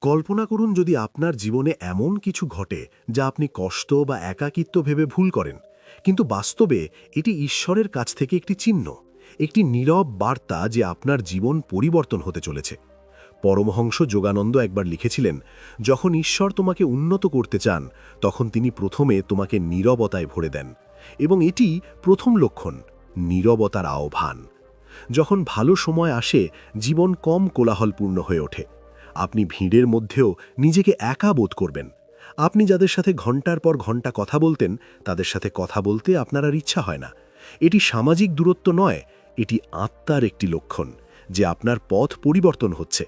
কল্পনা করুন যদি আপনার জীবনে এমন কিছু ঘটে যা আপনি কষ্ট বা একাকিত্ব ভেবে ভুল করেন। কিন্তু বাস্তবে এটি ঈশ্বরের কাছ থেকে একটি চিহ্ন, একটি নীরব বার্তা যে আপনার জীবন পরিবর্তন হতে চলেছে। পরমহংস যোগানন্দ একবার লিখেছিলেন, যখন ঈশ্বর তোমাকে উন্নত করতে চান, তখন তিনি প্রথমে তোমাকে নীরবতায় ভরে দেন। এবং এটি প্রথম লক্ষণ, নীরবতার আহ্বান। যখন ভালো সময় আসে, জীবন কম কোলাহলপূর্ণ হয়ে ওঠে। আপনি ভিড়ের মধ্যেও নিজেকে একা বোধ করবেন। আপনি যাদের সাথে ঘণ্টার পর ঘণ্টা কথা বলতেন, তাদের সাথে কথা বলতে আপনার আর ইচ্ছা হয় না। এটি সামাজিক দূরত্ব নয়, এটি আত্মার একটি লক্ষণ, যে আপনার পথ পরিবর্তন হচ্ছে।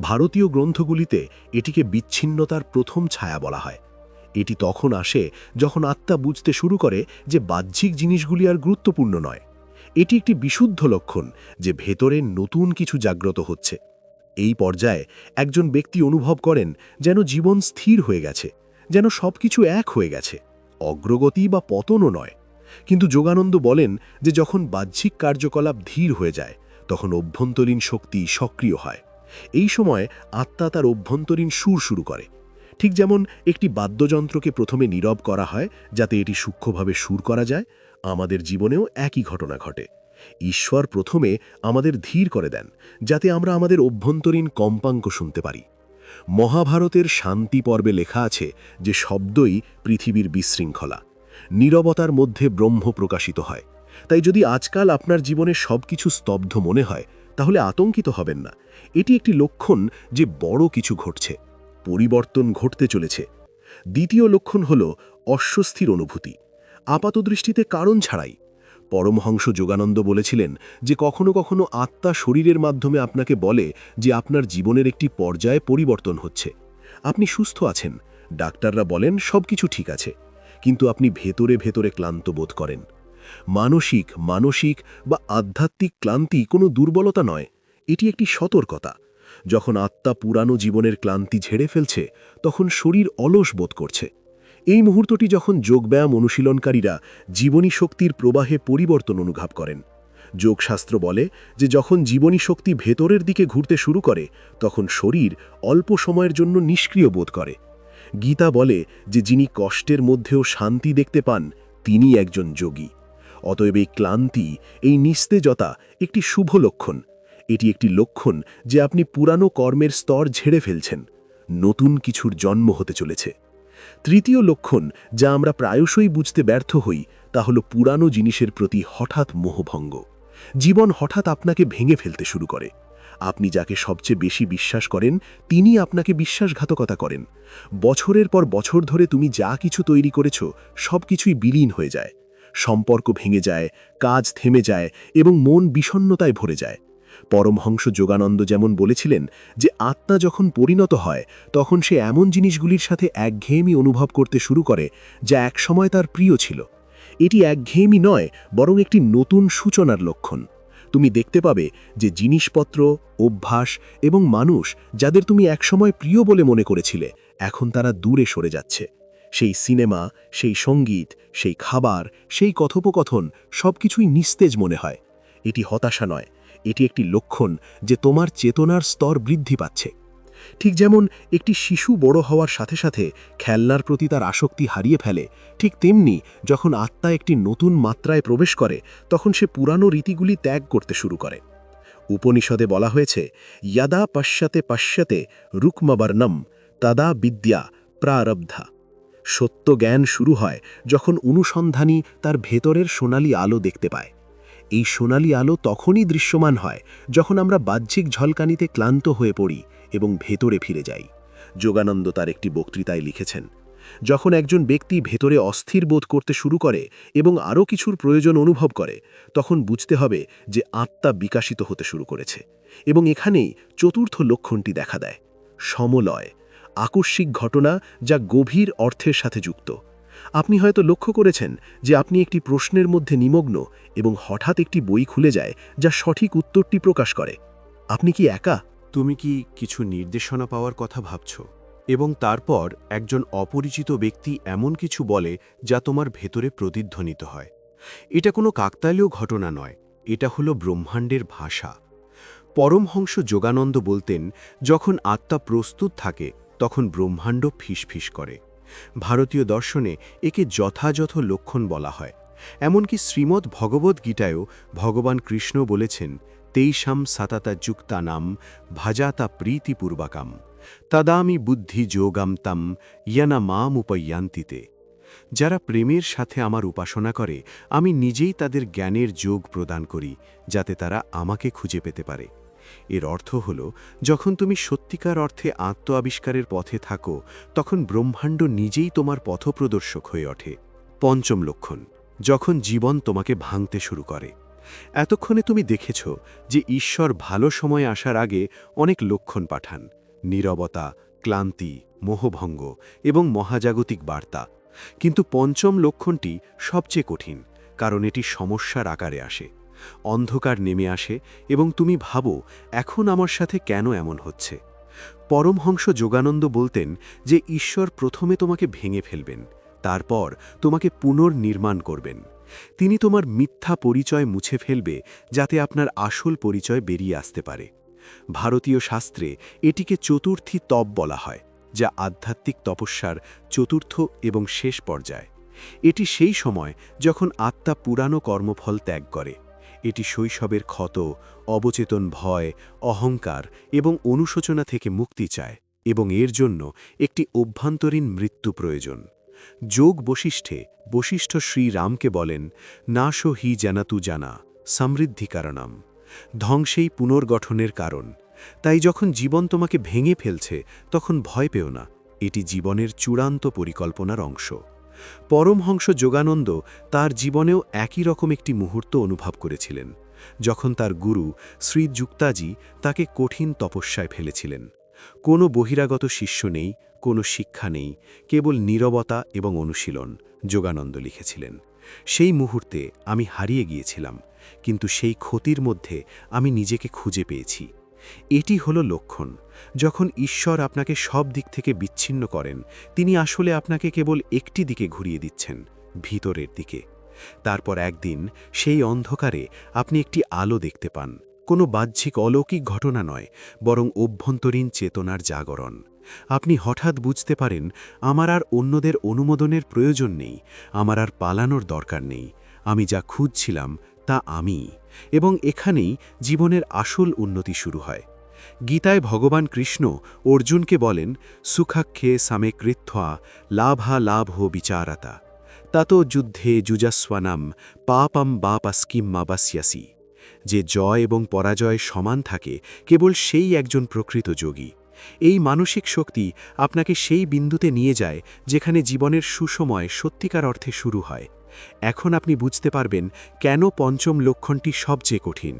ভারতীয় গ্রন্থগুলিতে এটিকে বিচ্ছিন্নতার প্রথম ছায়া বলা হয়। এটি তখন আসে যখন আত্মা বুঝতে শুরু করে যে বাহ্যিক জিনিসগুলি আর গুরুত্বপূর্ণ নয়। এটি একটি বিশুদ্ধ লক্ষণ, যে ভেতরে নতুন কিছু জাগ্রত হচ্ছে। এই পর্যায়ে একজন ব্যক্তি অনুভব করেন যেন জীবন স্থির হয়ে গেছে, যেন সবকিছু এক হয়ে গেছে, অগ্রগতি বা পতনও নয়। কিন্তু যোগানন্দ বলেন যে যখন বাহ্যিক কার্যকলাপ ধীর হয়ে যায়, তখন অভ্যন্তরীণ শক্তি সক্রিয় হয়। এই সময় আত্মা তার অভ্যন্তরীণ সুর শুরু করে। ঠিক যেমন একটি বাদ্যযন্ত্রকে প্রথমে নীরব করা হয়, যাতে এটি সূক্ষ্মভাবে সুর করা যায়, আমাদের জীবনেও একই ঘটনা ঘটে। ঈশ্বর প্রথমে আমাদের ধীর করে দেন, যাতে আমরা আমাদের অভ্যন্তরীণ কম্পাঙ্ক শুনতে পারি। মহাভারতের শান্তি পর্বে লেখা আছে যে শব্দই পৃথিবীর বিশৃঙ্খলা, নীরবতার মধ্যে ব্রহ্ম প্রকাশিত হয়। তাই যদি আজকাল আপনার জীবনে সবকিছু স্তব্ধ মনে হয়, তাহলে আতঙ্কিত হবেন না। এটি একটি লক্ষণ যে বড় কিছু ঘটছে, পরিবর্তন ঘটতে চলেছে। দ্বিতীয় লক্ষণ হল অস্বস্তির অনুভূতি। আপাতদৃষ্টিতে কারণ ছাড়াই পরমহংস যোগানন্দ বলেছিলেন যে কখনো কখনো আত্মা শরীরের মাধ্যমে আপনাকে বলে যে আপনার জীবনের একটি পর্যায়ে পরিবর্তন হচ্ছে। আপনি সুস্থ আছেন, ডাক্তাররা বলেন সবকিছু ঠিক আছে, কিন্তু আপনি ভেতরে ভেতরে ক্লান্ত বোধ করেন। মানসিক মানসিক বা আধ্যাত্মিক ক্লান্তি কোনো দুর্বলতা নয়, এটি একটি সতর্কতা। যখন আত্মা পুরানো জীবনের ক্লান্তি ঝেড়ে ফেলছে, তখন শরীর অলস বোধ করছে। এই মুহূর্তটি যখন যোগব্যায়াম অনুশীলনকারীরা জীবনী শক্তির প্রবাহে পরিবর্তন অনুভব করেন। যোগশাস্ত্র বলে যে যখন জীবনী শক্তি ভেতরের দিকে ঘুরতে শুরু করে, তখন শরীর অল্প সময়ের জন্য নিষ্ক্রিয় বোধ করে। গীতা বলে যে যিনি কষ্টের মধ্যেও শান্তি দেখতে পান তিনি একজন যোগী। অতএব এই ক্লান্তি, এই নিস্তেজতা একটি শুভ লক্ষণ। এটি একটি লক্ষণ যে আপনি পুরানো কর্মের স্তর ঝেড়ে ফেলছেন। নতুন কিছুর জন্ম হতে চলেছে। তৃতীয় লক্ষণ যা আমরা প্রায়শই বুঝতে ব্যর্থ হই, তা হল পুরানো জিনিসের প্রতি হঠাৎ মোহভঙ্গ। জীবন হঠাৎ আপনাকে ভেঙে ফেলতে শুরু করে। আপনি যাকে সবচেয়ে বেশি বিশ্বাস করেন, তিনি আপনাকে বিশ্বাসঘাতকতা করেন। বছরের পর বছর ধরে তুমি যা কিছু তৈরি করেছ, সব কিছুই বিলীন হয়ে যায়। সম্পর্ক ভেঙে যায়, কাজ থেমে যায় এবং মন বিষণ্নতায় ভরে যায়। পরমহংস যোগানন্দ যেমন বলেছিলেন যে আত্মা যখন পরিণত হয়, তখন সে এমন জিনিসগুলির সাথে একঘেয়েমি অনুভব করতে শুরু করে, যা একসময় তার প্রিয় ছিল। এটি একঘেয়েমি নয়, বরং একটি নতুন সূচনার লক্ষণ। তুমি দেখতে পাবে যে জিনিসপত্র, অভ্যাস এবং মানুষ, যাদের তুমি একসময় প্রিয় বলে মনে করেছিলে, এখন তারা দূরে সরে যাচ্ছে। সেই সিনেমা, সেই সংগীত, সেই খাবার, সেই কথোপকথন সবকিছুই নিস্তেজ মনে হয়। এটি হতাশা নয় এটি একটি লক্ষণ যে তোমার চেতনার স্তর বৃদ্ধি পাচ্ছে। ঠিক যেমন একটি শিশু বড় হওয়ার সাথে সাথে খেলনার প্রতি তার আসক্তি হারিয়ে ফেলে, ঠিক তেমনি যখন আত্মা একটি নতুন মাত্রায় প্রবেশ করে, তখন সে পুরানো রীতিগুলি ত্যাগ করতে শুরু করে। উপনিষদে বলা হয়েছে, ইয়াদা পশ্যাতে পশ্যাতে রুক্মবর্ণম তদা বিদ্যা প্রারব্ধা। সত্য জ্ঞান শুরু হয় যখন অনুসন্ধানী তার ভেতরের সোনালি আলো দেখতে পায়। এই সোনালি আলো তখনই দৃশ্যমান হয় যখন আমরা বাহ্যিক ঝলকানিতে ক্লান্ত হয়ে পড়ি এবং ভেতরে ফিরে যাই। যোগানন্দ তার একটি বক্তৃতায় লিখেছেন, যখন একজন ব্যক্তি ভেতরে অস্থির বোধ করতে শুরু করে এবং আরও কিছুর প্রয়োজন অনুভব করে, তখন বুঝতে হবে যে আত্মা বিকাশিত হতে শুরু করেছে এবং এখানেই চতুর্থ লক্ষণটি দেখা দেয়, সমলয়, আকস্মিক ঘটনা যা গভীর অর্থের সাথে যুক্ত। আপনি হয়তো লক্ষ্য করেছেন যে আপনি একটি প্রশ্নের মধ্যে নিমগ্ন এবং হঠাৎ একটি বই খুলে যায় যা সঠিক উত্তরটি প্রকাশ করে। আপনি কি একা? তুমি কি কিছু নির্দেশনা পাওয়ার কথা ভাবছ? এবং তারপর একজন অপরিচিত ব্যক্তি এমন কিছু বলে যা তোমার ভেতরে প্রতিধ্বনিত হয়। এটা কোনো কাকতালীয় ঘটনা নয়, এটা হলো ব্রহ্মাণ্ডের ভাষা। পরমহংস যোগানন্দ বলতেন, যখন আত্মা প্রস্তুত থাকে, তখন ব্রহ্মাণ্ড ফিসফিস করে। ভারতীয় দর্শনে একে যথাযথ লক্ষণ বলা হয়। এমনকি শ্রীমদ্ ভগবদ্ গীতায়ও ভগবান কৃষ্ণ বলেছেন, তেইশাম সাতাতা যুক্তানাম ভাজাতা প্রীতিপূর্বাকাম তদামি বুদ্ধি যোগাম তাম ইয়ানা মাম উপয়ান্তিতে। যারা প্রেমের সাথে আমার উপাসনা করে, আমি নিজেই তাদের জ্ঞানের যোগ প্রদান করি, যাতে তারা আমাকে খুঁজে পেতে পারে। এর অর্থ হল, যখন তুমি সত্যিকার অর্থে আত্ম আবিষ্কারের পথে থাকো, তখন ব্রহ্মাণ্ড নিজেই তোমার পথপ্রদর্শক হয়ে ওঠে। পঞ্চম লক্ষণ, যখন জীবন তোমাকে ভাঙতে শুরু করে। এতক্ষণে তুমি দেখেছ যে ঈশ্বর ভালো সময় আসার আগে অনেক লক্ষণ পাঠান। নীরবতা, ক্লান্তি, মোহভঙ্গ এবং মহাজাগতিক বার্তা। কিন্তু পঞ্চম লক্ষণটি সবচেয়ে কঠিন, কারণ এটি সমস্যার আকারে আসে। অন্ধকার নেমে আসে এবং তুমি ভাবো, এখন আমার সাথে কেন এমন হচ্ছে? পরমহংস যোগানন্দ বলতেন যে ঈশ্বর প্রথমে তোমাকে ভেঙে ফেলবেন, তারপর তোমাকে পুনর্নির্মাণ করবেন। তিনি তোমার মিথ্যা পরিচয় মুছে ফেলবে যাতে আপনার আসল পরিচয় বেরিয়ে আসতে পারে। ভারতীয় শাস্ত্রে এটিকে চতুর্থী তপ বলা হয়, যা আধ্যাত্মিক তপস্যার চতুর্থ এবং শেষ পর্যায়। এটি সেই সময় যখন আত্মা পুরানো কর্মফল ত্যাগ করে। এটি শৈশবের ক্ষত, অবচেতন ভয়, অহংকার এবং অনুশোচনা থেকে মুক্তি চায় এবং এর জন্য একটি অভ্যন্তরীণ মৃত্যু প্রয়োজন। যোগ বশিষ্ঠে বশিষ্ঠ শ্রীরামকে বলেন, নাশো হি জানাতু জানা, সমৃদ্ধি কারণাম। ধ্বংসেই পুনর্গঠনের কারণ। তাই যখন জীবন তোমাকে ভেঙে ফেলছে, তখন ভয় পেও না। এটি জীবনের চূড়ান্ত পরিকল্পনার অংশ। পরমহংস যোগানন্দ তার জীবনেও একই রকম একটি মুহূর্ত অনুভব করেছিলেন, যখন তার গুরু শ্রী যুক্তাজি তাকে কঠিন তপস্যায় ফেলেছিলেন। কোনো বহিরাগত শিষ্য নেই, কোনো শিক্ষা নেই, কেবল নীরবতা এবং অনুশীলন, যোগানন্দ লিখেছিলেন। সেই মুহূর্তে আমি হারিয়ে গিয়েছিলাম, কিন্তু সেই ক্ষতির মধ্যে আমি নিজেকে খুঁজে পেয়েছি। এটি হলো লক্ষণ। যখন ঈশ্বর আপনাকে সব দিক থেকে বিচ্ছিন্ন করেন, তিনি আসলে আপনাকে কেবল একটি দিকে ঘুরিয়ে দিচ্ছেন, ভিতরের দিকে। তারপর একদিন, সেই অন্ধকারে আপনি একটি আলো দেখতে পান। কোনো বাহ্যিক অলৌকিক ঘটনা নয়, বরং অভ্যন্তরীণ চেতনার জাগরণ। আপনি হঠাৎ বুঝতে পারেন, আমার আর অন্যদের অনুমোদনের প্রয়োজন নেই, আমার আর পালানোর দরকার নেই, আমি যা খুঁজছিলাম তা আমি এবং এখানেই জীবনের আসল উন্নতি শুরু হয়। গীতায় ভগবান কৃষ্ণ অর্জুনকে বলেন, সুখাক্ষে সামে কৃত্বা, লাভা লাভ বিচারাতা। তাত যুদ্ধে যুজাস্বানাম, পাপম বাপাস্কিম্মা বাস্যাসি যে জয় এবং পরাজয় সমান থাকে, কেবল সেই একজন প্রকৃত যোগী। এই মানসিক শক্তি আপনাকে সেই বিন্দুতে নিয়ে যায়, যেখানে জীবনের সুসময় সত্যিকার অর্থে শুরু হয়। এখন আপনি বুঝতে পারবেন কেন পঞ্চম লক্ষণটি সবচেয়ে কঠিন।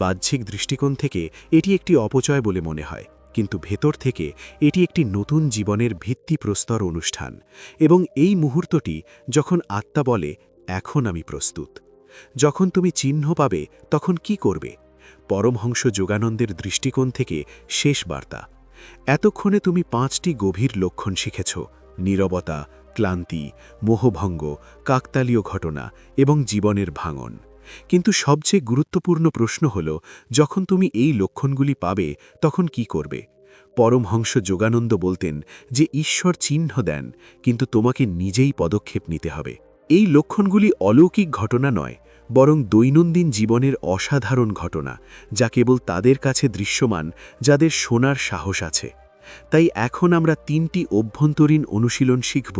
বাহ্যিক দৃষ্টিকোণ থেকে এটি একটি অপচয় বলে মনে হয়, কিন্তু ভেতর থেকে এটি একটি নতুন জীবনের ভিত্তিপ্রস্তর অনুষ্ঠান এবং এই মুহূর্তটি যখন আত্মা বলে, এখন আমি প্রস্তুত। যখন তুমি চিহ্ন পাবে, তখন কি করবে? পরমহংস যোগানন্দের দৃষ্টিকোণ থেকে শেষ বার্তা, এতক্ষণে তুমি পাঁচটি গভীর লক্ষণ শিখেছ, নীরবতা ক্লান্তি, মোহভঙ্গ, কাকতালীয় ঘটনা এবং জীবনের ভাঙন। কিন্তু সবচেয়ে গুরুত্বপূর্ণ প্রশ্ন হল, যখন তুমি এই লক্ষণগুলি পাবে, তখন কি করবে? পরমহংস যোগানন্দ বলতেন যে, ঈশ্বর চিহ্ন দেন, কিন্তু তোমাকে নিজেই পদক্ষেপ নিতে হবে। এই লক্ষণগুলি অলৌকিক ঘটনা নয়, বরং দৈনন্দিন জীবনের অসাধারণ ঘটনা, যা কেবল তাদের কাছে দৃশ্যমান, যাদের শোনার সাহস আছে। তাই এখন আমরা তিনটি অভ্যন্তরীণ অনুশীলন শিখব,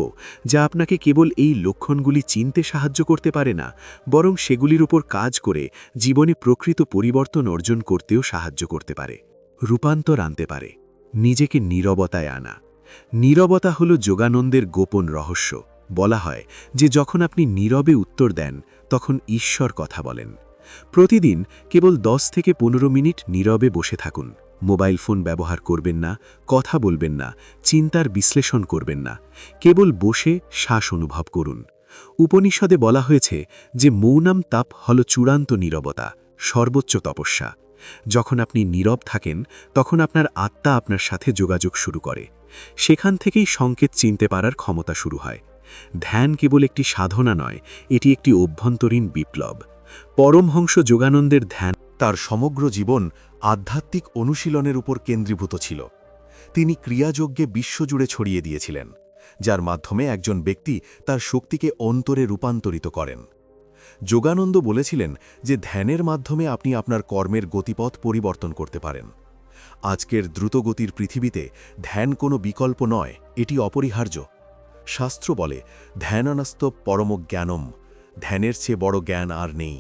যা আপনাকে কেবল এই লক্ষণগুলি চিনতে সাহায্য করতে পারে না, বরং সেগুলির উপর কাজ করে জীবনে প্রকৃত পরিবর্তন অর্জন করতেও সাহায্য করতে পারে, রূপান্তর আনতে পারে, নিজেকে নীরবতায় আনা। নীরবতা হল যোগানন্দের গোপন রহস্য, বলা হয় যে যখন আপনি নীরবে উত্তর দেন, তখন ঈশ্বর কথা বলেন। প্রতিদিন কেবল দশ থেকে পনেরো মিনিট নীরবে বসে থাকুন। মোবাইল ফোন ব্যবহার করবেন না, কথা বলবেন না, চিন্তার বিশ্লেষণ করবেন না। কেবল বসে শ্বাস অনুভব করুন। উপনিষদে বলা হয়েছে যে মৌনাম তাপ হল চূড়ান্ত নীরবতা, সর্বোচ্চ তপস্যা। যখন আপনি নীরব থাকেন, তখন আপনার আত্মা আপনার সাথে যোগাযোগ শুরু করে। সেখান থেকেই সংকেত চিনতে পারার ক্ষমতা শুরু হয়। ধ্যান কেবল একটি সাধনা নয়, এটি একটি অভ্যন্তরীণ বিপ্লব। পরমহংস যোগানন্দের ধ্যান তার সমগ্র জীবন আধ্যাত্মিক অনুশীলনের উপর কেন্দ্রীভূত ছিল। তিনি ক্রিয়াযজ্ঞে বিশ্বজুড়ে ছড়িয়ে দিয়েছিলেন, যার মাধ্যমে একজন ব্যক্তি তার শক্তিকে অন্তরে রূপান্তরিত করেন। যোগানন্দ বলেছিলেন যে ধ্যানের মাধ্যমে আপনি আপনার কর্মের গতিপথ পরিবর্তন করতে পারেন। আজকের দ্রুতগতির পৃথিবীতে ধ্যান কোনো বিকল্প নয়, এটি অপরিহার্য। শাস্ত্র বলে ধ্যানানস্ত পরম জ্ঞানম ধ্যানের চেয়ে বড় জ্ঞান আর নেই।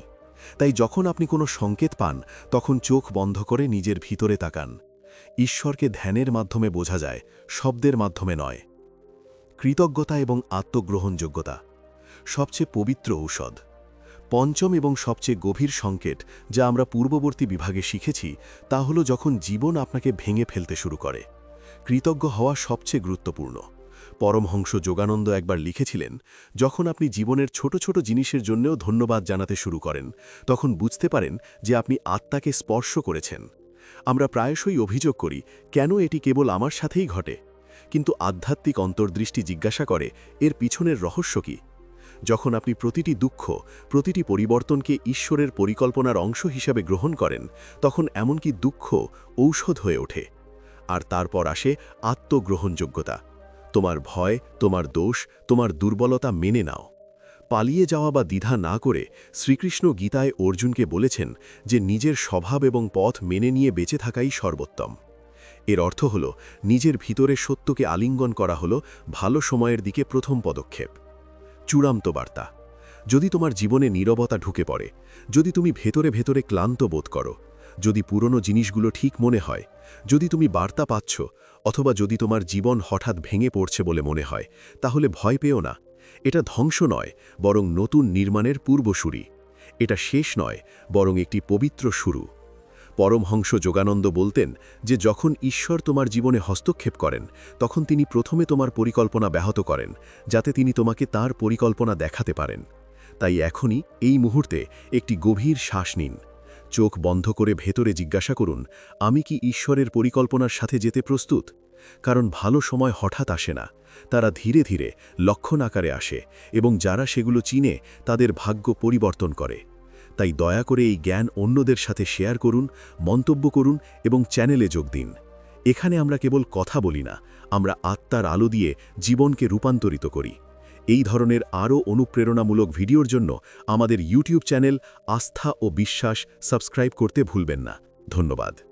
তাই যখন আপনি কোনো সংকেত পান, তখন চোখ বন্ধ করে নিজের ভিতরে তাকান। ঈশ্বরকে ধ্যানের মাধ্যমে বোঝা যায়, শব্দের মাধ্যমে নয়। কৃতজ্ঞতা এবং আত্মগ্রহণযোগ্যতা, সবচেয়ে পবিত্র ঔষধ। পঞ্চম এবং সবচেয়ে গভীর সংকেত যা আমরা পূর্ববর্তী বিভাগে শিখেছি, তা হল যখন জীবন আপনাকে ভেঙে ফেলতে শুরু করে। কৃতজ্ঞ হওয়া সবচেয়ে গুরুত্বপূর্ণ। পরমহংস যোগানন্দ একবার লিখেছিলেন, যখন আপনি জীবনের ছোট ছোট জিনিসের জন্যও ধন্যবাদ জানাতে শুরু করেন, তখন বুঝতে পারেন যে আপনি আত্মাকে স্পর্শ করেছেন। আমরা প্রায়শই অভিযোগ করি, কেন এটি কেবল আমার সাথেই ঘটে? কিন্তু আধ্যাত্মিক অন্তর্দৃষ্টি জিজ্ঞাসা করে, এর পিছনের রহস্য কী? যখন আপনি প্রতিটি দুঃখ, প্রতিটি পরিবর্তনকে ঈশ্বরের পরিকল্পনার অংশ হিসাবে গ্রহণ করেন, তখন এমনকি দুঃখ ঔষধ হয়ে ওঠে। আর তারপর আসে আত্মগ্রহণযোগ্যতা। তোমার ভয়, তোমার দোষ, তোমার দুর্বলতা মেনে নাও। পালিয়ে যাওয়া বা দ্বিধা না করে শ্রীকৃষ্ণ গীতায় অর্জুনকে বলেছেন যে নিজের স্বভাব এবং পথ মেনে নিয়ে বেঁচে থাকাই সর্বোত্তম। এর অর্থ হল, নিজের ভিতরে সত্যকে আলিঙ্গন করা হল ভালো সময়ের দিকে প্রথম পদক্ষেপ। চূড়ান্ত বার্তা, যদি তোমার জীবনে নীরবতা ঢুকে পড়ে, যদি তুমি ভেতরে ভেতরে ক্লান্ত বোধ করো যদি পুরনো জিনিসগুলো ঠিক মনে হয়, যদি তুমি বার্তা পাচ্ছ, অথবা যদি তোমার জীবন হঠাৎ ভেঙে পড়ছে বলে মনে হয়, তাহলে ভয় পেও না। এটা ধ্বংস নয়, বরং নতুন নির্মাণের পূর্বসূরি। এটা শেষ নয়, বরং একটি পবিত্র শুরু। পরমহংস যোগানন্দ বলতেন যে যখন ঈশ্বর তোমার জীবনে হস্তক্ষেপ করেন, তখন তিনি প্রথমে তোমার পরিকল্পনা ব্যাহত করেন, যাতে তিনি তোমাকে তার পরিকল্পনা দেখাতে পারেন। তাই এখনই এই মুহূর্তে একটি গভীর শ্বাস নিন। চোখ বন্ধ করে ভেতরে জিজ্ঞাসা করুন, আমি কি ঈশ্বরের পরিকল্পনার সাথে যেতে প্রস্তুত? কারণ ভালো সময় হঠাৎ আসে না। তারা ধীরে ধীরে লক্ষণ আকারে আসে এবং যারা সেগুলো চিনে, তাদের ভাগ্য পরিবর্তন করে। তাই দয়া করে এই জ্ঞান অন্যদের সাথে শেয়ার করুন, মন্তব্য করুন এবং চ্যানেলে যোগ দিন। এখানে আমরা কেবল কথা বলি না, আমরা আত্মার আলো দিয়ে জীবনকে রূপান্তরিত করি। এই ধরনের আরও অনুপ্রেরণামূলক ভিডিওর জন্য আমাদের ইউটিউব চ্যানেল আস্থা ও বিশ্বাস সাবস্ক্রাইব করতে ভুলবেন না। ধন্যবাদ।